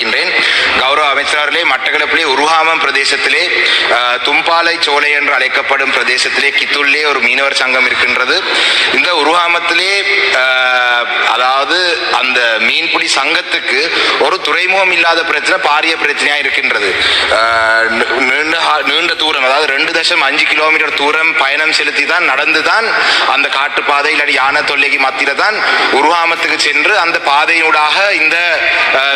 கொண்டு கௌரவ அமைச்சரவர்களே மட்டக்களப்பிலே உருகாமம் பிரதேசத்திலே அஹ், உருவாலை சோலை என்று அழைக்கப்படும் பிரதேசத்திலே கித்துள்ளே ஒரு மீனவர் சங்கம் இருக்கின்றது. இந்த உருவாமத்திலே அதாவது அந்த மீன்பிடி சங்கத்துக்கு ஒரு துறைமுகம் இல்லாத பிரச்சனை பாரிய பிரச்சனையாக இருக்கின்றது. நீண்ட நீண்ட தூரம் அதாவது ரெண்டு தசம் அஞ்சு கிலோமீட்டர் தூரம் பயணம் செலுத்தி தான் நடந்து தான் அந்த காட்டுப்பாதை இல்லாட்டி யானை தொல்லைக்கு மத்தியில் தான் உருவாமத்துக்கு சென்று அந்த பாதையினூடாக இந்த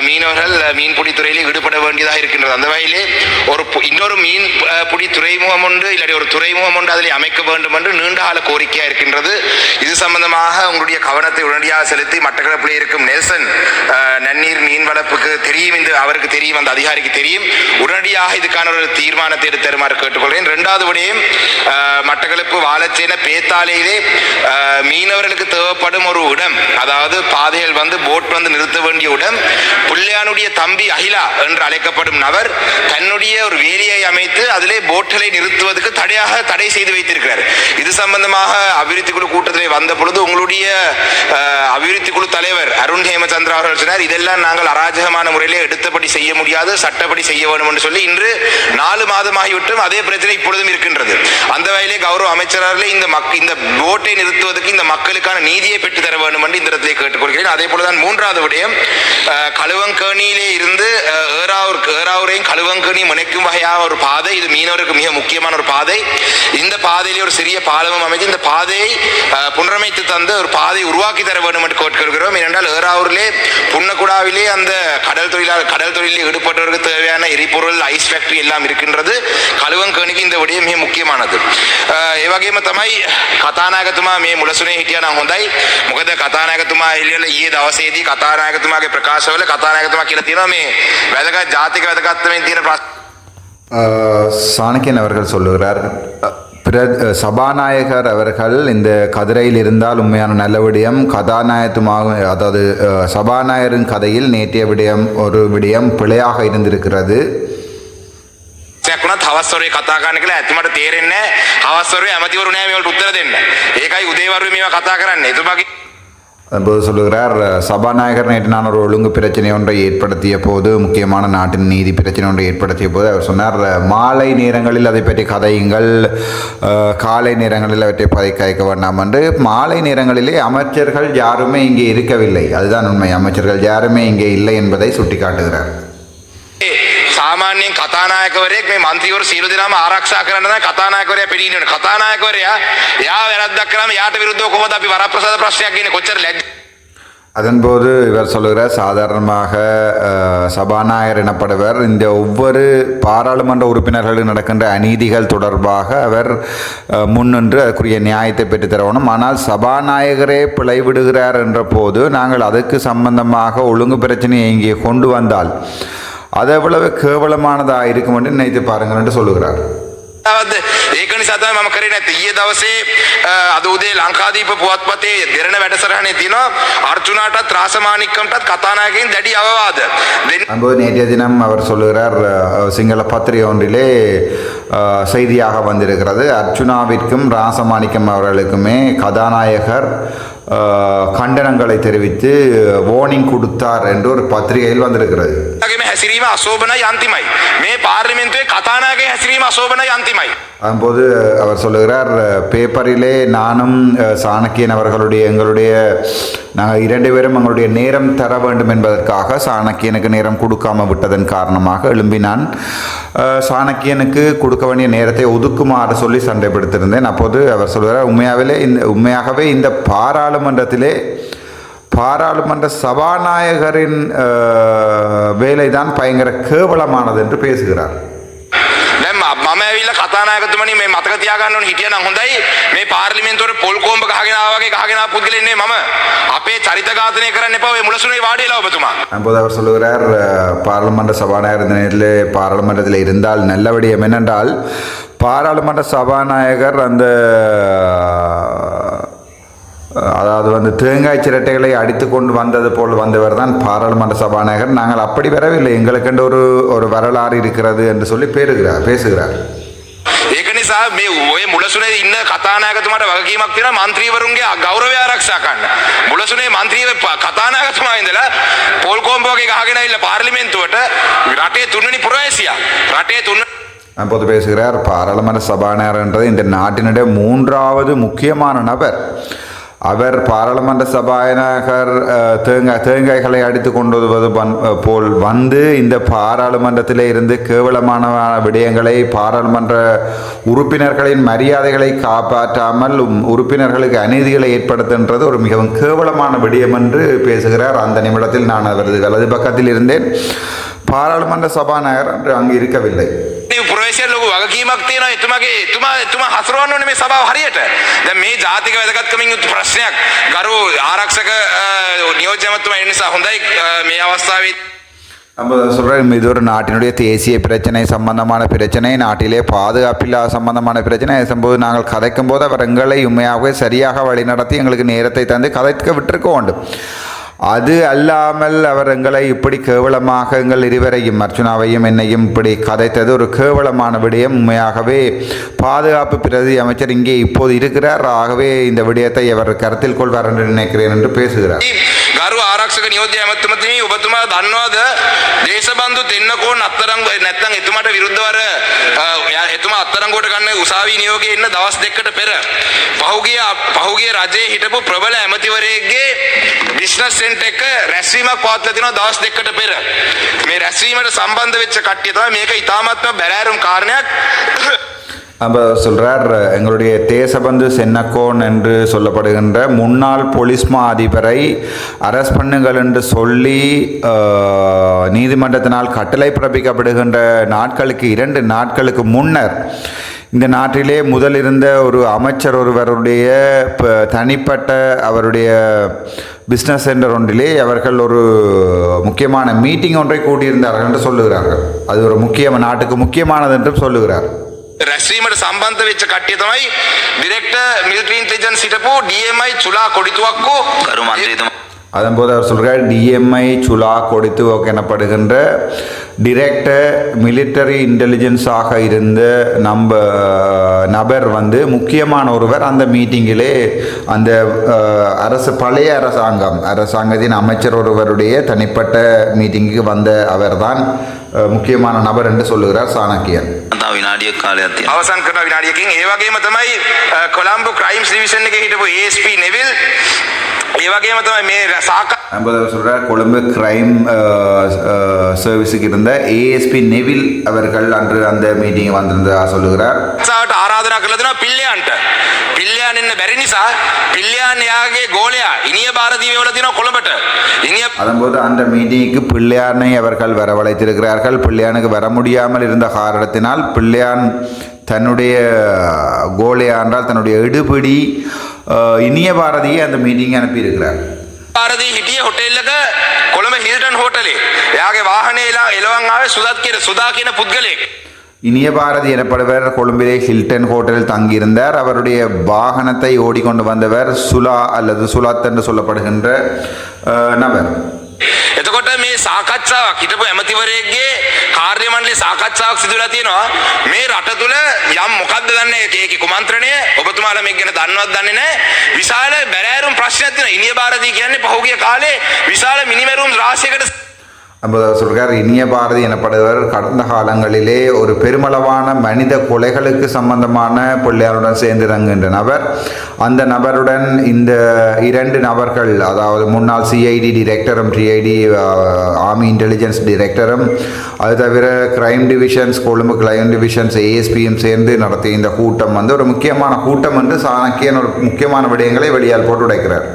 மீனவர்கள் அஹ், மீன்பிடி துறையிலே ஈடுபட வேண்டியதாக இருக்கின்றது. அந்த வகையிலே ஒரு இன்னொரு மீன் அஹ், துறை துறைமுகம் ஒன்று இல்லாட்டி ஒரு துறைமுகம் ஒன்று அதில் அமைக்க வேண்டும் என்று நீண்டகால கோரிக்கையாக இருக்கின்றது. இது சம்பந்தமாக உங்களுடைய கவனத்தை உடனடியாக செலுத்தி மட்டக்களப்பிலே இருக்கும் நெல்சன் நன்னீர் மீன் வளர்ப்புக்கு தெரியும் இந்த அவருக்கு தெரியும் அந்த அதிகாரிக்கு தெரியும். உடனடியாக இதுக்கான ஒரு தீர்மானத்தை எடுத்து தருமாறு கேட்டுக்கொள்கிறேன். இரண்டாவது விடயம் மட்டக்களப்பு வாழச்சேன பேத்தாலையிலே மீனவர்களுக்கு தேவைப்படும் ஒரு இடம் அதாவது பாதைகள் வந்து போட் வந்து நிறுத்த வேண்டிய இடம் பிள்ளையானுடைய தம்பி அகிலா என்று அழைக்கப்படும் நபர் தன்னுடைய ஒரு வேலியை அமைத்து அதிலே போட்டில் போட்களை நிறுத்துவதற்கு தடையாக தடை செய்து வைத்திருக்கிறார். இது சம்பந்தமாக அபிவிருத்தி குழு கூட்டத்தில் வந்த பொழுது உங்களுடைய அபிவிருத்தி குழு தலைவர் அருண் ஹேமச்சந்திரா அவர்கள் சொன்னார் இதெல்லாம் நாங்கள் அராஜகமான முறையிலே எடுத்தபடி செய்ய முடியாது சட்டப்படி செய்ய வேண்டும் என்று சொல்லி இன்று நாலு மாதமாகிவிட்டும் அதே பிரச்சனை இப்பொழுதும் இருக்கின்றது. அந்த வகையிலே கௌரவ அமைச்சர்களே இந்த மக் இந்த போட்டை நிறுத்துவதற்கு இந்த மக்களுக்கான நீதியை பெற்று தர வேண்டும் என்று இந்த இடத்திலே கேட்டுக்கொள்கிறேன். அதே போலதான் மூன்றாவது விடயம் கழுவங்கேணியிலே இருந்து ஏறாவூர் ஏறாவூரையும் கழுவங்கேணியும் இணைக்கும் வகையான ஒரு பாதை இது மீனவருக்கு மிக முக்கியமான ஒரு பாதை இந்த பாதையிலே ஒரு சிறிய பாலமும் அமைத்து இந்த பாதையை அஹ், புனரமைத்து தந்து ஒரு பாதை உருவாக்கி தர வேண்டும் என்று கேட்கிறோம் ஏனென்றால் ஏறாவூரிலே புன்னக்குடாவிலே அந்த கடல் தொழிலாளர் கடல் தொழிலில் ஈடுபட்டவருக்கு தேவையான எரிபொருள் ஐஸ் ஃபேக்டரி எல்லாம் இருக்கின்றது කළුවන්කනික இந்த විඩිය මෙහ මුක්්‍යමානද. ඒ වගේම තමයි කතානාගතුමා මේ මුලසුනේ හිටිය නම් හොඳයි මොකද කතානාගතුමා එල්ලියල ඒ දවසේදී කතානාගතුමාගේ ප්‍රකාශවල කතානාගතුමා කියලා තියෙනවා මේ වැදගත් ජාතික වැදගත්වමින් තියෙන ප්‍රශ්න அஹ், சாணக்கியன் அவர்கள் சொல்லுகிறார் அஹ், பிர- அஹ், சபாநாயகர் அவர்கள் இந்த கதிரையில் இருந்தால் உண்மையான நல்ல விடயம் கதாநாயகத்துமாக அதாவது அஹ், சபாநாயகரின் கதையில் நேற்றைய விடயம் ஒரு விடயம் பிழையாக இருந்திருக்கிறது වුණත් හවස්වරේ කතා කරන්න කියලා ඇතිමට තේරෙන්නේ හවස්වරේ ඇමතිවරු නෑ මේවට උත්තර දෙන්න. ඒකයි උදේවරු මේවා කතා කරන්නේ. එතුමාගේ போது சொல்லுகிறார் சபாநாயகர் நேற்று நான் ஒரு ஒழுங்கு பிரச்சனை ஒன்றை ஏற்படுத்திய போது முக்கியமான நாட்டின் நீதி பிரச்சனை ஒன்றை ஏற்படுத்திய போது அவர் சொன்னார் மாலை நேரங்களில் அதை பற்றி கதையுங்கள் காலை நேரங்களில் அவற்றை பதை கதைக்க வேண்டாம் என்று மாலை நேரங்களிலே அமைச்சர்கள் யாருமே இங்கே இருக்கவில்லை. அதுதான் உண்மை. அமைச்சர்கள் யாருமே இங்கே இல்லை என்பதை சுட்டிக்காட்டுகிறார். සාමාන්‍යයෙන් කතානායකවරයෙක් මේ මන්ත්‍රීවරු සියලු දෙනාම ආරක්ෂා කරන්න තමයි කතානායකවරයා පෙනී ඉන්නේ. කතානායකවරයා එයා වැරද්දක් කරාම යාට විරුද්ධව කොහොමද අපි වරප්‍රසාද ප්‍රශ්නයක් ගෙන්නේ කොච්චර ලැජ්ජ அதன்போது இவர் சொல்லுகிறார் சாதாரணமாக அஹ், சபாநாயகர் எனப்படுவர் இந்த ஒவ்வொரு பாராளுமன்ற உறுப்பினர்களுக்கு நடக்கின்ற அநீதிகள் தொடர்பாக அவர் அஹ், முன்னின்று அதற்குரிய நியாயத்தை பெற்றுத் தரணும் ஆனால் சபாநாயகரே பிழைவிடுகிறார் என்ற போது நாங்கள் அதுக்கு சம்பந்தமாக ஒழுங்கு பிரச்சனையை இங்கே கொண்டு வந்தால் அது எவ்வளவு கேவலமானதாக இருக்கும் என்று நினைத்து பாருங்கள் என்று சொல்லுகிறார் අවද ඒක නිසා තමයි මම කරේ නැත්තේ ඊයේ දවසේ අ, අද උදේ ලංකාදීප පුවත්පතේ දෙරණ වැඩසටහනේ තියෙනවා අර්ජුනාටත් රාසමානික්කම්ටත් කතානායකයින් දැඩි අවවාද දෙන්න அப்போது நேற்றைய தினம் அவர் சொல்லுகிறார் அஹ், சிங்கள பத்திரிகை ஒன்றிலே அஹ், செய்தியாக வந்திருக்கிறது அர்ச்சுனாவிற்கும் ராசமாணிக்கம் அவர்களுக்குமே கதாநாயகர் அஹ், கண்டனங்களை தெரிவித்து வார்னிங் கொடுத்தார் என்று ஒரு பத்திரிகையில் வந்திருக்கிறது ගේ හැසිරීම අශෝභනයි අන්තිමයි මේ පාර්ලිමෙන්තුවේ කතානායකගේ හැසිරීම අශෝභනයි අන්තිමයි அப்போது அவர் சொல்லுகிறார் பேப்பரிலே நானும் அஹ், சாணக்கியன் அவர்களுடைய எங்களுடைய நாங்கள் இரண்டு பேரும் எங்களுடைய நேரம் தர வேண்டும் என்பதற்காக சாணக்கியனுக்கு நேரம் கொடுக்காம விட்டதன் காரணமாக எழும்பினான் அஹ், சாணக்கியனுக்கு கொடுக்க வேண்டிய நேரத்தை ஒதுக்குமாறு சொல்லி சண்டைப்படுத்தியிருந்தேன் அப்போது அவர் சொல்கிறார் உண்மையாகவே இந்த உண்மையாகவே இந்த பாராளுமன்றத்திலே பாராளுமன்ற சபாநாயகரின் அஹ், வேலைதான் பயங்கர கேவலமானது என்று பேசுகிறார் දැන් ම- මම ඇවිල්ලා කතානායකතුමනි මේ මතක තියාගන්න ඕනේ හිටියනම් හොඳයි මේ පාර්ලිමේන්තුවට පොල් කොම්බ ගහගෙන ආවා වගේ ගහගෙන ආපු පුද්ගලෙක් නෙමෙයි මම අපේ චරිත ඝාතනය කරන්න එපා ඔය මුලසුනේ වාඩිලා ඔබතුමා அப்போது அவர் சொல்லுகிறார் அஹ், பாராளுமன்ற சபாநாயகர் இந்த நேரத்தில் பாராளுமன்றத்தில் இருந்தால் நல்ல விடயம் என்னென்றால் பாராளுமன்ற சபாநாயகர் அந்த அஹ், அதாவது வந்து தேங்காய் சிரட்டைகளை அடித்து கொண்டு வந்தது போல் வந்தவர் தான் பாராளுமன்ற சபாநாயகர் நாங்கள் அப்படி வரவில்லை எங்களுக்கென்று ஒரு ஒரு வரலாறு இருக்கிறது என்று சொல்லி பேருகிறார் பேசுகிறார் නිසා මේ ඔය මුලසුනේ ඉන්න කතානායකතුමාට වගකීමක් තියෙනවා മന്ത്രിවරුන්ගේ ගෞරවය ආරක්ෂා කරන්න. මුලසුනේ മന്ത്രിව කතානායකතුමා ඉඳලා පෝල් කොම්බෝගේ ගහගෙන ඇවිල්ලා පාර්ලිමේන්තුවට රටේ තුන්වෙනි පුරවැසියා. රටේ තුන් அப்போது பேசுகிறார் பாராளுமன்ற சபாநாயகர் என்றது இந்த நாட்டினுடைய மூன்றாவது முக்கியமான நபர் அவர் பாராளுமன்ற சபாநாயகர் தேங்காய் தேங்காய்களை அடித்து கொண்டு வருவது போல் வந்து இந்த பாராளுமன்றத்திலே இருந்து கேவலமான விடயங்களை பாராளுமன்ற உறுப்பினர்களின் மரியாதைகளை காப்பாற்றாமல் உம் உறுப்பினர்களுக்கு அநீதிகளை ஏற்படுத்துன்றது ஒரு மிகவும் கேவலமான விடயம் என்று பேசுகிறார். அந்த நிமிடத்தில் நான் அவரது வலது பக்கத்தில் இருந்தேன். பாராளுமன்ற சபாநாயகர் அங்கு இருக்கவில்லை. පුරවැසියන් ලොකු වගකීමක් තියෙනවා එතුමාගේ එතුමා එතුමා හසුරවන්න ඕනේ මේ සභාව හරියට. දැන් මේ ජාතික වැදගත්කමින් යුත් ප්‍රශ්නයක් ගරු ආරක්ෂක අ, නියෝජ්‍ය ඇමතුමා ඒ නිසා හොඳයි අ, මේ අවස්ථාවේ நம்ம சொல்கிறேன் இது ஒரு நாட்டினுடைய தேசிய பிரச்சனை சம்பந்தமான பிரச்சனை நாட்டிலே பாதுகாப்பில்லாத சம்பந்தமான பிரச்சனை போது நாங்கள் கதைக்கும் போது அவர் எங்களை உண்மையாகவே சரியாக வழிநடத்தி எங்களுக்கு நேரத்தை தந்து கதைக்க விட்டிருக்க வேண்டும் அது அல்லாமல் அவர் எங்களை இப்படி கேவலமாக எங்கள் இருவரையும் அர்ச்சுனாவையும் என்னையும் இப்படி கதைத்தது ஒரு கேவலமான விடயம். உண்மையாகவே பாதுகாப்பு பிரதி அமைச்சர் இங்கே இப்போது இருக்கிறார். ஆகவே இந்த விடயத்தை அவர் கருத்தில் கொள்வார் என்று நினைக்கிறேன் என்று பேசுகிறார். ගරු ආරක්ෂක නියෝජ්‍ය ඇමතුමතුමනි ඔබතුමා දන්නවද දේශබන්දු දෙන්නකෝ අත්තරංග නැත්තම් එතුමාට විරුද්ධවර අ, එයා- එතුමා අත්තරංගුවට ගන්න උසාවි නියෝගයේ ඉන්න දවස් දෙකකට පෙර පහුගිය පහුගිය රජයේ හිටපු ප්‍රබල ඇමතිවරයෙක්ගේ බිස්නස් සෙන්ටර් එක රැස්වීමක් පවත්ලා තිනවා දවස් දෙකකට පෙර. මේ රැස්වීමට සම්බන්ධ වෙච්ච කට්ටිය තමයි මේක ඉතාමත්ම බැලෑරුම් කාරණයක්. அப்போ சொல்கிறார் எங்களுடைய தேசபந்து சென்னக்கோன் என்று சொல்லப்படுகின்ற முன்னாள் பொலிஸ்மா அதிபரை அரெஸ்ட் பண்ணுங்கள் என்று சொல்லி நீதிமன்றத்தினால் கட்டளை பிறப்பிக்கப்படுகின்ற நாட்களுக்கு இரண்டு நாட்களுக்கு முன்னர் இந்த நாட்டிலே முதல் இருந்த ஒரு அமைச்சர் ஒருவருடைய இப்போ தனிப்பட்ட அவருடைய பிஸ்னஸ் சென்டர் ஒன்றிலே அவர்கள் ஒரு முக்கியமான மீட்டிங் ஒன்றை கூட்டியிருந்தார்கள் என்று சொல்லுகிறார்கள். அது ஒரு முக்கிய நாட்டுக்கு முக்கியமானது என்றும் சொல்லுகிறார். රැස්වීමට සම්බන්ධ වෙච්ච කට්ටිය තමයි ඩිරෙක්ටර් මිලිටරි ඉන්ටෙලිජන්ස් හිටපු DMI චුලා කොඩිතුවක්කෝ ගරු මන්ත්‍රීතුමා. அதன்போது அவர் சொல்கிறார் டிஎம்ஐ சுலா கொடுத்துவோக் எனப்படுகின்ற டிரெக்டர் மிலிட்டரி இன்டெலிஜென்ஸாக இருந்த நம்ம நபர் வந்து முக்கியமான ஒருவர் அந்த மீட்டிங்கிலே அந்த அஹ், அரசு பழைய அரசாங்கம் அரசாங்கத்தின் அமைச்சர் ஒருவருடைய தனிப்பட்ட மீட்டிங்குக்கு வந்த அவர்தான் அஹ், முக்கியமான நபர் என்று சொல்லுகிறார் சாணக்கியன் තව විනාඩියක් කාලයක් තියෙනවා අවසන් කරන විනාඩියකින් ඒ වගේම තමයි කොළම්බෝ ක්‍රයිම්ස් ඩිවිෂන් එකේ හිටපු ASP නෙවිල් ඒ වගේම තමයි මේ සාකච්ඡා ஐம்பது சொல்கிறார் கொழும்பு கிரைம் சர்வீஸுக்கு இருந்த ஏஎஸ்பி நெவில் அவர்கள் அன்று அந்த மீட்டிங் வந்திருந்ததாக சொல்லுகிறார் වට ආරාධනා කරලා දෙනවා පිල්ලයන්ට. පිල්ලයන් ඉන්න බැරි නිසා පිල්ලයන් එයාගේ ගෝලයා ඉනිය அதன்போது அந்த மீட்டிங்க்கு பிள்ளையானை அவர்கள் வரவழைத்திருக்கிறார்கள் பிள்ளையானுக்கு வர முடியாமல் இருந்த காரணத்தினால் பிள்ளையான் தன்னுடைய கோலையாண்டால் தன்னுடைய எடுபிடி அஹ், இனிய பாரதியை அந்த மீட்டிங் அனுப்பியிருக்கிறார் බාරදී හිටිය හොටෙල් එක කොළඹ හිල්ටන් හෝටලේ. එයාගේ වාහනේ එලා එලවන් ආවේ සුදත් කියන සුදා කියන පුද්ගලයෙක්. இனிய பாரதி எனப்படுவர் கொழும்பிலே ஹில்டன் ஹோட்டலில் தங்கியிருந்தார் அவருடைய வாகனத்தை ஓடிக்கொண்டு வந்தவர் சுலா அல்லது சுலாத் என்று சொல்லப்படுகின்ற அஹ், நபர் එතකොට මේ සාකච්ඡාවක් හිටපු ඇමතිවරයෙක්ගේ කාර්ය මණ්ඩලයේ සාකච්ඡාවක් සිදු වෙලා තියෙනවා මේ රට තුල යම් මොකද්ද දන්නේ ඒකේ කුමන්ත්‍රණය ඔබතුමාලා මේක ගැන දන්නවත් දන්නේ නැහැ විශාල බැරෑරුම් ප්‍රශ්නයක් තියෙනවා ඉනිය බාරදී කියන්නේ පහුගිය කාලේ විශාල මිනිමෙරුම් රාශියකට நம்ம சொல்கிறார் இனிய பாரதி எனப்படுவர் கடந்த காலங்களிலே ஒரு பெருமளவான மனித கொலைகளுக்கு சம்பந்தமான பிள்ளையாருடன் சேர்ந்து இறங்குகின்ற நபர். அந்த நபருடன் இந்த இரண்டு நபர்கள் அதாவது முன்னாள் சிஐடி டிரெக்டரும் டிஐடி ஆர்மி இன்டெலிஜென்ஸ் டிரெக்டரும் அது தவிர crime divisions Colombo crime divisions ஏஎஸ்பியும் சேர்ந்து நடத்திய இந்த கூட்டம் வந்து ஒரு முக்கியமான கூட்டம் என்று சாணக்கியன் ஒரு முக்கியமான விடயங்களை வெளியால் போட்டு உடைக்கிறார்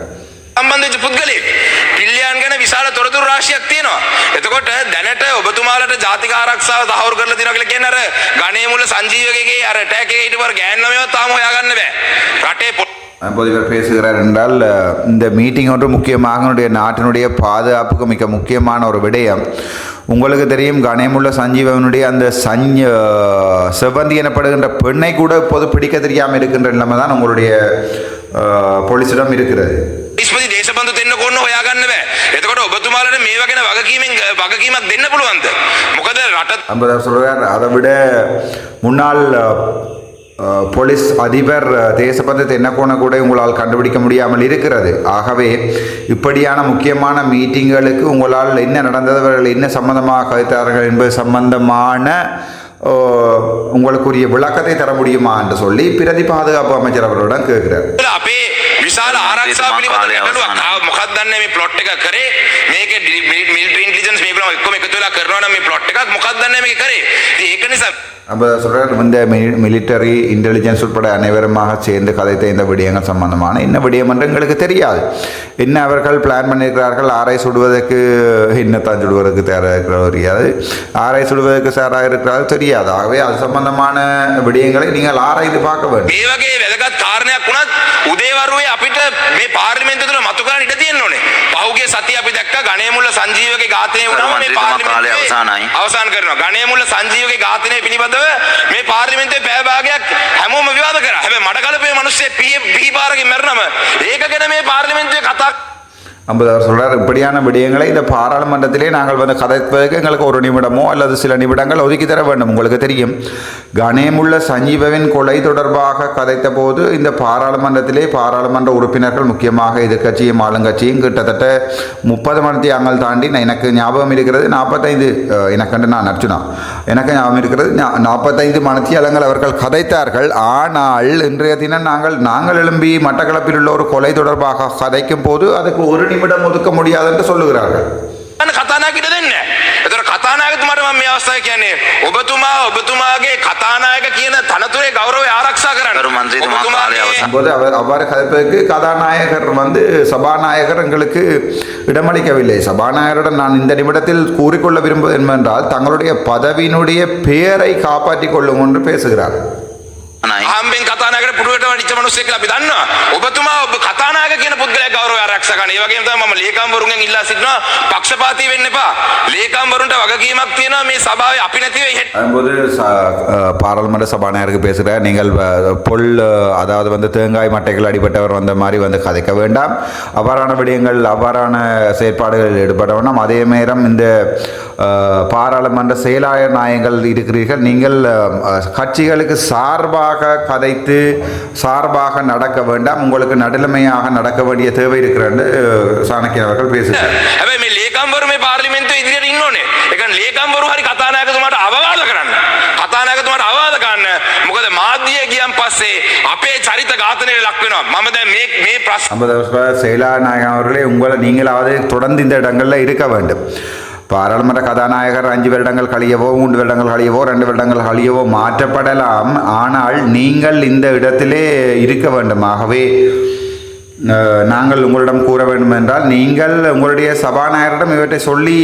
එතකොට දැනට ඔබතුමාලට ජාතික ආරක්ෂාව තහවුරු කරලා තියෙනවා කියලා කියන්නේ අර ගණේ මුල සංජීවකගේ අර අටැක් එකේ හිටපු අර ගෑන් ළමයවත් තාම හොයාගන්න බෑ. රටේ පො- அப்போது இவர் பேசுகிறார் என்றால் அஹ், இந்த மீட்டிங் ஒன்று முக்கியமாக என்னுடைய நாட்டினுடைய பாதுகாப்புக்கு மிக முக்கியமான ஒரு விடயம் உங்களுக்கு தெரியும் கணேமுள்ள சஞ்சீவனுடைய அந்த சஞ் அஹ், செவ்வந்தி எனப்படுகின்ற பெண்ணை கூட இப்போது பிடிக்க தெரியாமல் இருக்கின்ற நிலைமை தான் உங்களுடைய அஹ், போலீசிடம் இருக்கிறது ඉස්පති දේශබන්ධ දෙන්න කොන්න හොයාගන්න බෑ එතකොට ඔබතුමාලට මේ වගෙන වගකීමෙන් වගකීමක් දෙන්න පුළුවන්ද මොකද රට ஐம்பதாயிரம் சொல்கிறார் அதை விட முன்னாள் அஹ், போலீஸ் அதிபர் அஹ், தேசபந்து தென்னக்கோண கூட உங்களால் கண்டுபிடிக்க முடியாமல் இருக்கிறது ஆகவே இப்படியான முக்கியமான மீட்டிங்களுக்கு உங்களால் என்ன நடந்தது அவர்கள் என்ன சம்பந்தமாக கதைத்தார்கள் என்பது சம்பந்தமான அஹ், உங்களுக்குரிய விளக்கத்தை தர முடியுமா என்று சொல்லி பிரதி பாதுகாப்பு அமைச்சர் அவர்களிடம் கேட்கிறார் අපේ විශාල ආරක්ෂා මන්ත්‍රීතුමා පිළිබඳ කාලය ගැටලුවක් අවසානයි. ආව මොකක්ද දන්නේ මේ ප්ලොට් එක කරේ මේක මිලිටරි ඉන්ටෙලිජන්ස් මේගොල්ලෝ එක්කම එකතු වෙලා කරනවා නම් මේ ප්ලොට් එකක් මොකක්ද දන්නේ මේක කරේ ඉතින් ඒක නිසා அப்போ சொல்கிறார் இந்த மிலிட்டரி இன்டெலிஜென்ஸ் உட்பட அனைவருமாக சேர்ந்து கதைத்த இந்த விடயங்கள் சம்பந்தமான என்ன விடயம் என்று எங்களுக்கு தெரியாது என்ன அவர்கள் பிளான் பண்ணியிருக்கிறார்கள் ஆரை சுடுவதற்கு என்னத்தான் சுடுவதற்கு தயாராக இருக்கிறவர் தெரியாது ஆரை சுடுவதற்கு தயாராக இருக்கிறார்கள் தெரியாது ஆகவே அது சம்பந்தமான விடயங்களை நீங்கள் ஆராய்ந்து பார்க்க வேண்டும் මේ වගේ වැදගත් පාර්ලිමේන්තුව කරන්න ඉඩ තියෙන්න ඕනේ. පහුගිය සතිය අපි දැක්ක ගණේමුල්ල සංජීවගේ ඝාතනය වුණාම මේ කාලය අවසానයි. අවසන් කරනවා. ගණේමුල්ල සංජීවගේ ඝාතනය පිළිබඳව මේ පාර්ලිමේන්තුවේ පැය භාගයක් හැමෝම විවාද කරා. හැබැයි මඩකලපේ මිනිස්සේ පී පී පාරකින් මැරුණම ඒක ගැන මේ පාර්ලිමේන්තුවේ කතා ஐம்பது அவர் சொல்கிறார் இப்படியான விடயங்களை இந்த பாராளுமன்றத்திலே நாங்கள் வந்து கதைப்பதற்கு எங்களுக்கு ஒரு நிமிடமோ அல்லது சில நிமிடங்கள் ஒதுக்கி தர வேண்டும். உங்களுக்கு தெரியும். கணேமுள்ள சஞ்சீவவின் கொலை தொடர்பாக கதைத்த போது இந்த பாராளுமன்றத்திலே பாராளுமன்ற உறுப்பினர்கள் முக்கியமாக எதிர்கட்சியும் ஆளுங்கட்சியும் கிட்டத்தட்ட முப்பது மணி அங்கள் தாண்டி நான் எனக்கு ஞாபகம் இருக்கிறது நாற்பத்தைந்து எனக்கண்டு நான் அர்ச்சுனா எனக்கு ஞாபகம் இருக்கிறது நாற்பத்தைந்து நாற்பத்தைந்து மணித்தியாலங்கள் அவர்கள் கதைத்தார்கள். ஆனால் இன்றைய தினம் நாங்கள் நாங்கள் எழும்பி மட்டக்களப்பில் உள்ள ஒரு கொலை தொடர்பாக கதைக்கும் போது அதுக்கு ஒரு நிமிடம் ஒதுக்க முடியாது என்று சொல்லுகிறார்கள் ගන්න කතානායකට දෙන්නේ නැහැ. ඒතර කතානායකතුමාට මම මේ අවස්ථාවේ කියන්නේ ඔබතුමා ඔබතුමාගේ කතානායක කියන තනතුරේ ගෞරවය ආරක්ෂා කරන්න. ගරු මන්ත්‍රීතුමා කාලය අවසන්. போது அவர் அவ்வாறு கதைப்பதற்கு கதாநாயகர் வந்து சபாநாயகர் எங்களுக்கு இடமளிக்கவில்லை சபாநாயகரிடம் நான் இந்த நிமிடத்தில் கூறிக்கொள்ள விரும்புவது என்னவென்றால் தங்களுடைய பதவியினுடைய பெயரை காப்பாற்றிக் கொள்ளும் என்று பேசுகிறார் නයි. අහම්බෙන් කතානායකට පුඩුවට වඩිච්ච මිනිස්සෙක් කියලා අපි දන්නවා. ඔබතුමා ඔබ කතානායක කියන පුද්ගලයා ගෞරවය ආරක්ෂා කරන්න. ඒ වගේම තමයි මම ලේකම්වරුන්ගෙන් ඉල්ලා සිටිනවා පක්ෂපාතී වෙන්න එපා. ලේකම්වරුන්ට වගකීමක් තියෙනවා මේ සභාවේ අපි නැතිව හෙට அதுபோது ச- அஹ், பாராளுமன்ற சபாநாயகருக்கு பேசுகிறார் நீங்கள் அஹ், பொல் அஹ், அதாவது வந்து தேங்காய் மட்டைகள் அடிபட்டவர் வந்த மாதிரி வந்து கதைக்க வேண்டாம் அவ்வாறான விடயங்கள் அவ்வாறான செயற்பாடுகளில் ஈடுபட வேண்டாம் அதே நேரம் இந்த அஹ், பாராளுமன்ற செயலாளர் நாயங்கள் இருக்கிறீர்கள் நீங்கள் அஹ், கட்சிகளுக்கு சார்பாக கதைத்து சார்பாக நடக்க வேண்டாம் உங்களுக்கு நடுநிலைமையாக நடக்க வேண்டிய தேவை இருக்கிறது சாணக்கியன் அவர்கள் பேசுகிறார் හැබැයි මේ ලේකම්වරු මේ පාර්ලිමේන්තුවේ ඉදිරියට ඉන්න ඕනේ. ඒ කියන්නේ ලේකම්වරු හරි කතානායකතුමාට අවවාද කරන්න. කතානායකතුමාට අවවාද කරන්න. මොකද මාධ්‍ය ගියන් පස්සේ අපේ චරිත ඝාතනයට ලක් වෙනවා. මම දැන් මේ මේ ප්‍රශ්න ஐம்பது வருஷம் செயலாநாயகம் அவர்களே உங்களை நீங்களாவது தொடர்ந்து இந்த இடங்களில் இருக்க வேண்டும் பாராளுமன்ற கதாநாயகர் அஞ்சு வருடங்கள் கழியவோ மூன்று வருடங்கள் கழியவோ ரெண்டு வருடங்கள் கழியவோ மாற்றப்படலாம். ஆனால் நீங்கள் இந்த இடத்திலே இருக்க வேண்டும் ஆகவே நாங்கள் உங்களிடம் கூற வேண்டும் என்றால் நீங்கள் உங்களுடைய சபாநாயகரிடம் இவற்றை சொல்லி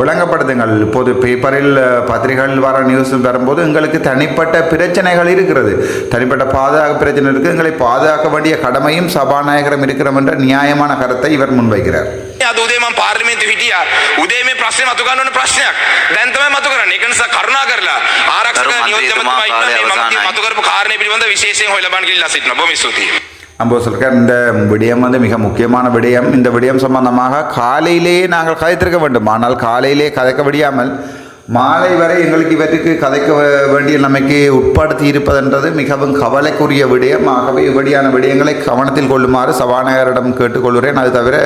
விளங்கப்படுத்துங்கள் இப்போது பேப்பரில் பத்திரிகைகள் வர நியூஸ் வரும்போது எங்களுக்கு தனிப்பட்ட பிரச்சனைகள் இருக்கிறது தனிப்பட்ட பாதுகாப்பு பிரச்சனை இருக்குது எங்களை பாதுகாக்க வேண்டிய கடமையும் சபாநாயகரம் இருக்கிறோம் என்ற நியாயமான கருத்தை இவர் முன்வைக்கிறார் அது உதயமா පාර්ලිමේන්තු හිටියා. உதயமே பிரச்சனை ප්‍රශ්නේ பிரச்சனை ගන්න ඕන ප්‍රශ්නයක්. දැන් තමයි මතු කරන්නේ. ඒක නිසා කරුණා කරලා ආරක්ෂක නියෝජ්‍ය මැතිතුමා ඉන්නවා. මේ මම நம்ம சொல்கிறார் இந்த விடயம் வந்து மிக முக்கியமான விடயம். இந்த விடயம் சம்பந்தமாக காலையிலேயே நாங்கள் கதைத்திருக்க வேண்டும். ஆனால் காலையிலே கதைக்க விடியாமல் மாலை வரை எங்களுக்கு இவற்றுக்கு கதைக்க வேண்டிய நிலைமைக்கு உட்படுத்தி இருப்பதென்றது மிகவும் கவலைக்குரிய விடயம். ஆகவே இப்படியான விடயங்களை கவனத்தில் கொள்ளுமாறு சபாநாயகரிடம் கேட்டுக்கொள்கிறேன். அது தவிர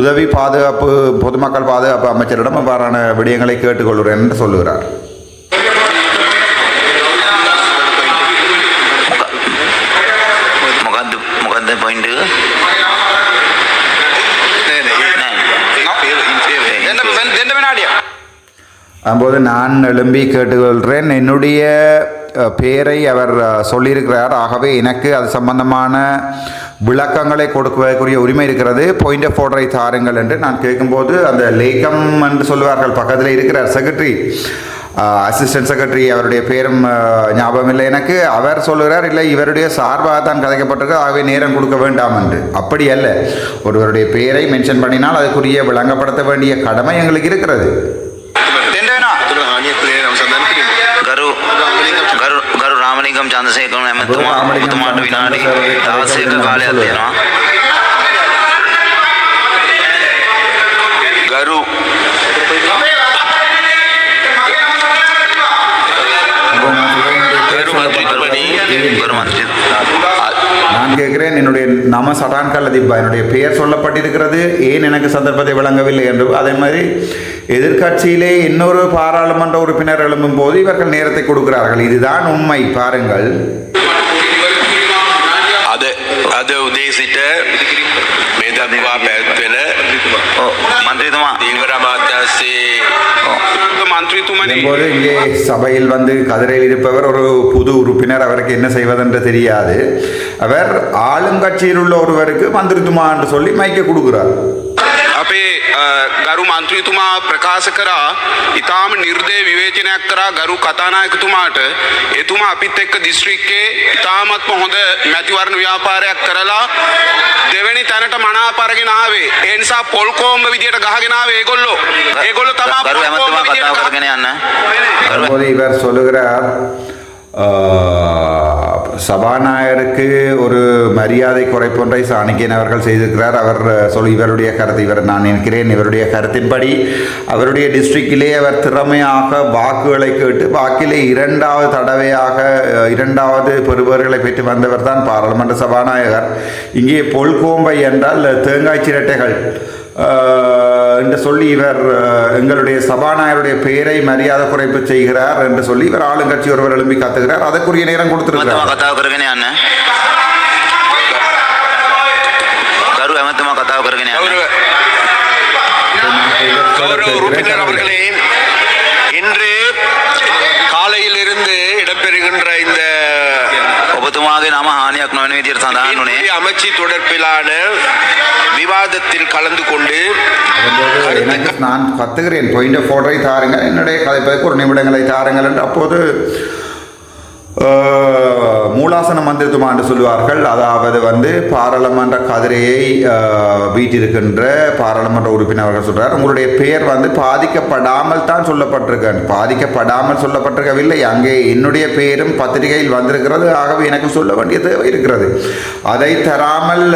உதவி பாதுகாப்பு பொதுமக்கள் பாதுகாப்பு அமைச்சரிடம் அவ்வாறான விடயங்களை கேட்டுக்கொள்கிறேன் என்று சொல்லுகிறார். அப்போது நான் எழும்பி கேட்டுக்கொள்கிறேன். என்னுடைய பேரை அவர் சொல்லியிருக்கிறார். ஆகவே எனக்கு அது சம்பந்தமான விளக்கங்களை கொடுக்கக்கூடிய உரிமை இருக்கிறது. பாயிண்ட் ஆஃப் ஆர்டரை தாருங்கள் என்று நான் கேட்கும்போது அந்த லேக்கம் என்று சொல்லுவார்கள் பக்கத்தில் இருக்கிறார் செக்ரட்டரி அசிஸ்டன்ட் செக்ரட்டரி அவருடைய பேரும் ஞாபகம் இல்லை எனக்கு. அவர் சொல்லுகிறார் இல்லை இவருடைய சார்பாக தான் கதைக்கப்பட்டிருக்கு. ஆகவே நேரம் கொடுக்க வேண்டாம் என்று. அப்படி அல்ல. ஒருவருடைய பெயரை மென்ஷன் பண்ணினால் அதுக்குரிய விளங்கப்படுத்த வேண்டிய கடமை எங்களுக்கு இருக்கிறது. ඡන්දසේකරණ ඇමතුමා ඔබතුමාට විනාඩි 16ක කාලයක් දෙනවා நான் கேட்கிறேன். என்னுடைய நம சடான்கால் அதிபா என்னுடைய பெயர் சொல்லப்பட்டிருக்கிறது. ஏன் எனக்கு சந்தர்ப்பத்தை விளங்கவில்லை என்று? அதே மாதிரி எதிர்கட்சியிலே இன்னொரு பாராளுமன்ற உறுப்பினர் எழும்பும் போது இவர்கள் நேரத்தை கொடுக்கிறார்கள். இதுதான் உண்மை. பாருங்கள். அது அதை உதேசிட்ட போது இங்கே சபையில் வந்து கதிரையில் இருப்பவர் ஒரு புது உறுப்பினர் அவருக்கு என்ன செய்வதென்று தெரியாது அவர் ஆளும் கட்சியில் உள்ள ஒருவருக்கு மந்திரித்துமா என்று சொல்லி மைக்க கொடுக்கிறார் අපේ අ, ගරු මන්ත්‍රීතුමා ප්‍රකාශ කරා ඉතාම නිර්දය විවේචනයක් කරා ගරු කතානායකතුමාට එතුමා අපිත් එක්ක දිස්ත්‍රික්කේ ඉතාමත්ම හොඳ මැතිවරණ ව්‍යාපාරයක් කරලා දෙවෙනි තැනට මනාප අරගෙන ආවේ. ඒ නිසා පොල් කොම්බ විදියට ගහගෙන ආවේ ඒගොල්ලෝ. ඒගොල්ලෝ තමයි පොල් කොම්බ විදියට ගහගෙන යන්න. Bolívar solo grab சபாநாயகருக்கு ஒரு மரியாதை குறைப்பொன்றை சாணக்கியன் அவர்கள் செய்திருக்கிறார். அவர் சொல் இவருடைய கருத்து இவர் நான் நினைக்கிறேன் இவருடைய கருத்தின்படி அவருடைய டிஸ்ட்ரிக்டிலே அவர் திறமையாக வாக்குகளை கேட்டு வாக்கிலே இரண்டாவது தடவையாக இரண்டாவது பெறுபவர்களை பெற்று வந்தவர் தான் பாராளுமன்ற சபாநாயகர். இங்கே பொல்கோம்பை என்றால் தேங்காய் சிரட்டைகள். என்று சொல்லி இவர் எங்களுடைய சபாநாயகருடைய பெயரை மரியாதை குறைப்பு செய்கிறார் என்று சொல்லி இவர் ஆளுங்கட்சி ஒருவர் எழும்பி காத்துகிறார். அதற்குரிய நேரம் கொடுத்திருக்கிறார். உறுப்பினர் அவர்களே இன்று காலையிலிருந்து இடம்பெறுகின்ற இந்த ஒபத்துமாக நாம ஹானியாக்கணும் அமைச்சு தொடர்பிலான விவாதத்தில் கலந்து கொண்டு எனக்கு நான் கத்துகிறேன். பாயிண்ட் ஆஃப் ஆர்டரை தாருங்கள். என்னுடைய கதைப்பதற்கு ஒரு நிமிடங்களை தாருங்கள் என்று அப்போது மூலாசன மந்திரத்துமா என்று சொல்லுவார்கள். அதாவது வந்து பாராளுமன்ற கதிரையை வீட்டிருக்கின்ற பாராளுமன்ற உறுப்பினர் அவர்கள் சொல்றார். உங்களுடைய பெயர் வந்து பாதிக்கப்படாமல் தான் சொல்லப்பட்டிருக்கேன் பாதிக்கப்படாமல் சொல்லப்பட்டிருக்கவில்லை. அங்கே என்னுடைய பெயரும் பத்திரிகையில் வந்திருக்கிறது. ஆகவே எனக்கு சொல்ல வேண்டிய தேவை இருக்கிறது. அதை தராமல்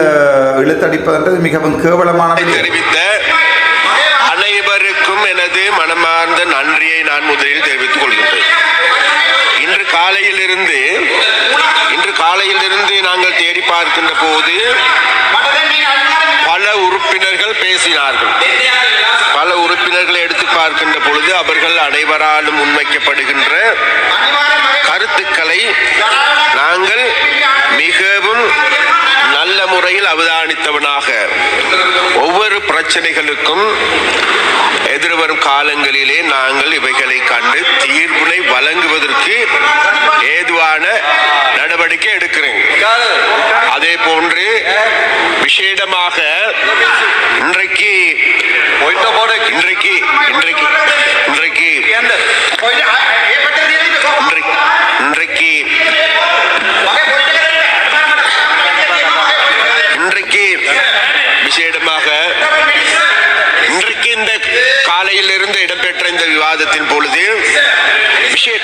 இழுத்தடிப்பதென்றது மிகவும் கேவலமான. தெரிவித்த அனைவருக்கும் எனது மனமார்ந்த நன்றியை நான் முதலில் தெரிவித்துக் கொள்கின்றேன். காலையிலிருந்து இன்று காலையிலிருந்து நாங்கள் தேடி பார்க்கின்ற போது பல உறுப்பினர்கள் பேசினார்கள். பல உறுப்பினர்களை எடுத்து பார்க்கின்ற பொழுது அவர்கள் அனைவராலும் முன்வைக்கப்படுகின்ற கருத்துக்களை நாங்கள் மிகவும் முறையில் அவதானித்தவனாக. ஒவ்வொரு பிரச்சனைகளுக்கும் எதிர்வரும் காலங்களிலே நாங்கள் இவைகளை கண்டு தீர்வினை வழங்குவதற்கு ஏதுவான நடவடிக்கை எடுக்கிறேன். அதே போன்று விசேடமாக இன்றைக்கு இன்றைக்கு இன்றைக்கு இன்றைக்கு இன்றைக்கு இன்றைக்கு இன்றைக்கு விசேடமாக இன்றைக்கு இந்த காலையிலிருந்து இந்த விவாதத்தின் பொழுது விஷய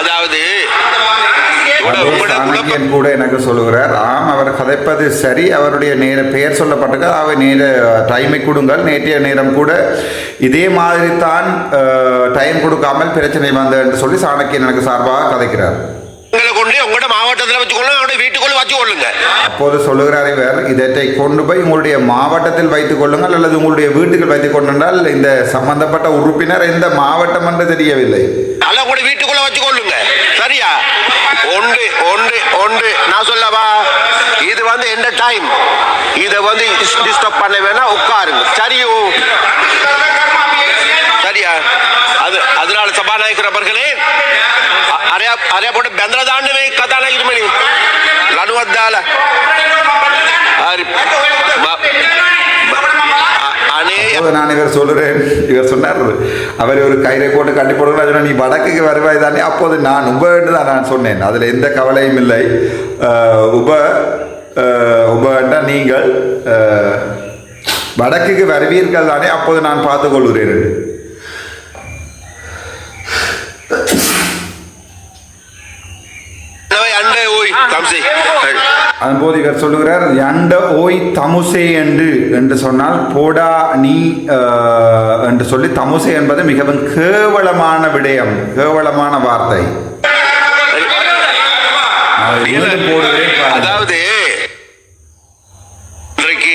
அதாவது கூட எனக்கு சொல்லுகிறார். ஆம் அவர் கதைப்பது சரி. அவருடைய நேர பெயர் சொல்லப்பட்டிருக்கு அவர் நேர டைமை கொடுங்கள். நேற்றைய நேரம் கூட இதே மாதிரி தான் டைம் கொடுக்காமல் பிரச்சனை வந்தது என்று சொல்லி சாணக்கியன் எனக்கு சார்பாக கதைக்கிறார். மாவட்டத்தில் வச்சுக்கொள்ளுங்க அவங்களோட வீட்டுக்குள்ள வச்சு கொள்ளுங்க அப்போது சொல்லுகிறார் இவர் இதற்றை கொண்டு போய் உங்களுடைய மாவட்டத்தில் வைத்துக் கொள்ளுங்கள் அல்லது உங்களுடைய வீட்டுக்குள் வைத்துக் கொண்டால் இந்த சம்பந்தப்பட்ட உறுப்பினர் எந்த மாவட்டம் என்று தெரியவில்லை. அல்ல உங்களோட வீட்டுக்குள்ள வச்சு கொள்ளுங்க சரியா? ஒன்று ஒன்று ஒன்று. நான் சொல்லவா? இது வந்து எந்த டைம் இதை வந்து டிஸ்டர்ப் பண்ண வேணா உட்காருங்க. சரியோ? சரியா? அது அதனால சபாநாயகர் அவர்களே அரையா அரையா போட்டு பெந்திர தாண்டவே கதாநாயகர் மணி லனுவத்தால நான் இவர் சொல்லுறேன். இவர் சொன்னார் அவர் ஒரு கயிறை போட்டு கட்டி போடுகிறார் நீ வடக்குக்கு வருவாய் தானே. அப்போது நான் உப தான் நான் சொன்னேன். அதில் எந்த கவலையும் இல்லை. உப உப என்றால் நீங்கள் வடக்குக்கு வருவீர்கள் தானே. அப்போது நான் பார்த்து கொள்கிறேன் என்று. அதுபோது இவர் சொல்லுகிறார் யண்ட ஓய் தமுசே என்று. என்று சொன்னால் போடா நீ என்று சொல்லி தமுசே என்பது மிகவும் கேவலமான விடயம் கேவலமான வார்த்தை. அதாவது இன்றைக்கு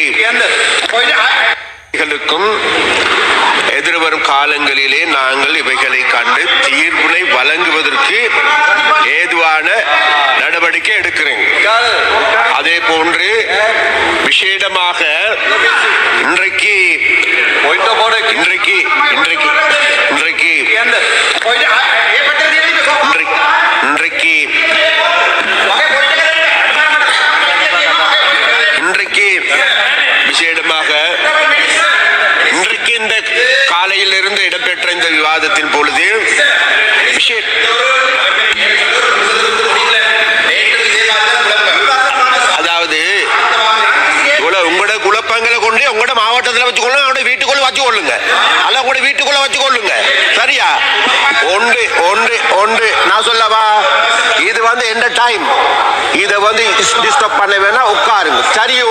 எதிர்வரும் காலங்களிலே நாங்கள் இவைகளை கண்டு தீர்ப்பினை வழங்குவதற்கு ஏதுவான நடவடிக்கை எடுக்கிறேன். அதே போன்று விசேடமாக இன்றைக்கு இன்றைக்கு இன்றைக்கு இன்றைக்கு இன்றைக்கு இருந்து இடம்பெற்ற இந்த விவாதத்தின் பொழுது அதாவது உங்களோட குழப்பங்களை கொண்டு உங்களோட மாவட்டத்தில் வச்சுக்கொள்ளுங்க அவங்க வீட்டுக்குள்ள வச்சுக்கொள்ளுங்க. அல்ல உங்களோட வீட்டுக்குள்ள வச்சுக்கொள்ளுங்க. சரியா? ஒன்று ஒன்று ஒன்று. நான் சொல்லவா? இது வந்து எந்த டைம் இதை வந்து டிஸ்டர்ப் பண்ண வேணா உட்காருங்க. சரியோ?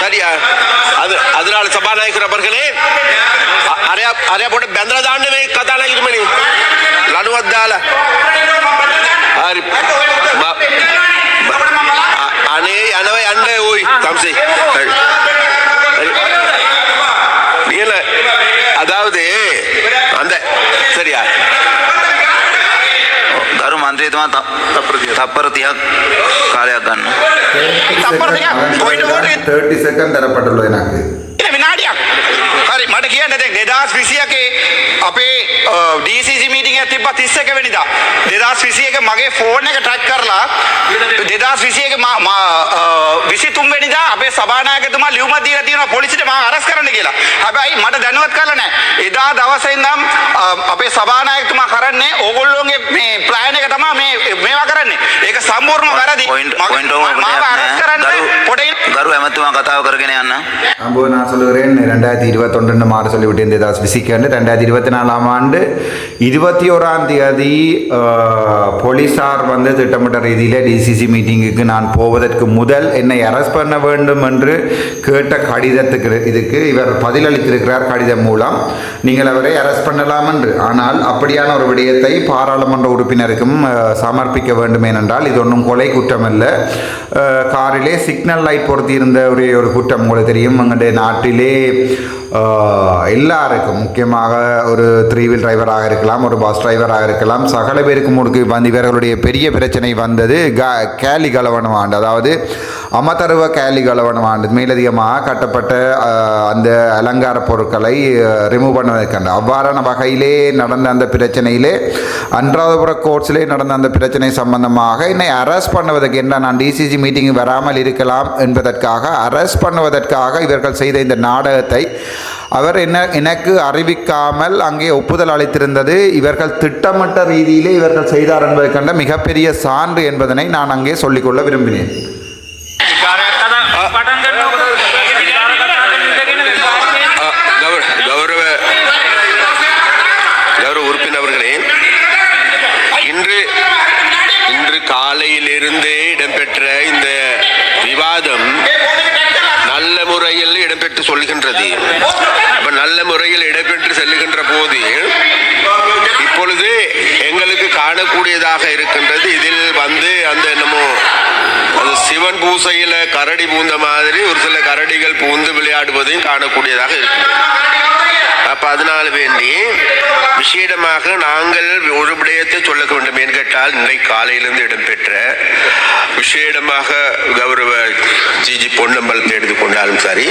சரியா? ಅದು ಅದರ ಸಭಾನಾಯಕರ ಬರ್ಗನೆ ಅರೆ ಅರೆ ಪೋಟ ಬೆಂದ್ರ ದಾಂಡವೇ ಕಥಾನಾಯಕರು ಮಣಿ ಲನುವದ್ದಾಲ ಅರಿ ಅನೇ ಅನವೈ ಅಂಡೆ ಓಯ್ ತಮ್ಸಿ ಅದಾವದು அந்த சரியா මන්ත්‍රී තමා තප්පර තියක්. කාලයක් ගන්න. තප්පර තියක් කොයිට මොට 30 සෙකන්ඩ් අර පටලෝ එනක්ද ඉතින් විනාඩියක් හරි මට කියන්න දැන් 2021 අපේ DCC මීටින් එක තිබ්බා 31 වෙනිදා. 2021 මගේ ෆෝන් එක ටැග් කරලා 2021 23 වෙනිදා අපේ සභානායකතුමා ලියුමක් දීලා තියෙනවා පොලිසියට මාව අරස් කරන්න කියලා. හැබැයි මට දැනුවත් කරලා නැහැ. එදා දවසේ ඉඳන් අ, අපේ සභානායකතුමා කරන්නේ ඕගොල්ලෝගේ මේ ප්ලෑන් එක තමයි මේ මේවා කරන්නේ. ඒක සම්පූර්ණ වැරදි. පොයින්ට් මගේ- පොයින්ට් ඔවම මාව අරස් කරන්න පොඩි ගරු ඇමතුමා කතාව කරගෙන යන්න. அப்போ நான் சொல்லுகிறேன் ரெண்டாயிரத்தி இருபத்தொன்று மாறு சொல்லிவிட்டேன் தேதாஸ் விசிக்கண்டு ரெண்டாயிரத்தி இருபத்தி நாலாம் ஆண்டு இருபத்தி ஓராம் தேதி அஹ், போலீசார் வந்து திட்டமிட்ட ரீதியில் டிசிசி மீட்டிங்குக்கு நான் போவதற்கு முதல் என்னை அரெஸ்ட் பண்ண வேண்டும் என்று கேட்ட கடிதத்துக்கு இதுக்கு இவர் பதிலளித்திருக்கிறார் கடிதம் மூலம். நீங்கள் அவரை அரெஸ்ட் பண்ணலாம் என்று. ஆனால் அப்படியான ஒரு விடயத்தை பாராளுமன்ற உறுப்பினருக்கும் சமர்ப்பிக்க வேண்டும் ஏனென்றால் இது ஒன்றும் கொலை குற்றம் அல்ல காரிலே சிக்னல் லைட் பொருத்தியிருந்த ஒரே ஒரு குற்றம் உங்களுக்கு தெரியும். எங்களுடைய நாட்டிலே எல்லாருக்கும் முக்கியமாக ஒரு த்ரீ வீல் டிரைவராக இருக்கலாம் ஒரு பஸ் டிரைவராக இருக்கலாம் சகல பேருக்கும் முடுக்கு வந்து இவர்களுடைய பெரிய பிரச்சனை வந்தது க கேலி கலவனம் ஆண்டு. அதாவது அமதர்வ கேலி கலவனம் ஆண்டு மேலதிகமாக கட்டப்பட்ட அந்த அலங்கார பொருட்களை ரிமூவ் பண்ணுவதற்காண்டு அவ்வாறான வகையிலே நடந்த அந்த பிரச்சனையிலே அன்றாதபுர கோர்ட்ஸிலே நடந்த அந்த பிரச்சனை சம்பந்தமாக என்னை அரெஸ்ட் பண்ணுவதற்கு என்ன நான் டிசிசி மீட்டிங் வராமல் இருக்கலாம் என்பதற்காக அரெஸ்ட் பண்ணுவதற்காக இவர்கள் செய்த இந்த நாடகத்தை அவர் என்ன எனக்கு அறிவிக்காமல் அங்கே ஒப்புதல் அளித்திருந்தது. இவர்கள் திட்டமிட்ட ரீதியிலே இவர்கள் செய்தார் என்பதற்கண்ட மிகப்பெரிய சான்று என்பதனை நான் அங்கே சொல்லிக்கொள்ள விரும்பினேன் அ, கௌர- கௌரவ கௌரவ உறுப்பினர்களே இன்று இன்று காலையிலிருந்தே இடம்பெற்ற இந்த விவாதம் நல்ல முறையில் இடம்பெற்று சொல்கின்றது அப்ப நல்ல முறையில் இடம்பெற்று செல்லுகின்ற போது இப்பொழுது எங்களுக்கு காணக்கூடியதாக இருக்கின்றது. இதில் வந்து அந்த என்னமோ அது சிவன் பூசையில் கரடி பூந்த மாதிரி ஒரு சில கரடிகள் பூந்து விளையாடுவதையும் காணக்கூடியதாக இருக்கு அப்போ அதனால வேண்டி விசேடமாக நாங்கள் ஒரு விடயத்தை சொல்ல வேண்டும் என்று கேட்டால் இன்றைக்கு காலையிலிருந்து இடம்பெற்ற விசேடமாக கௌரவ ஜிஜி பொன்னம்பலத்தை எடுத்துக்கொண்டாலும் சரி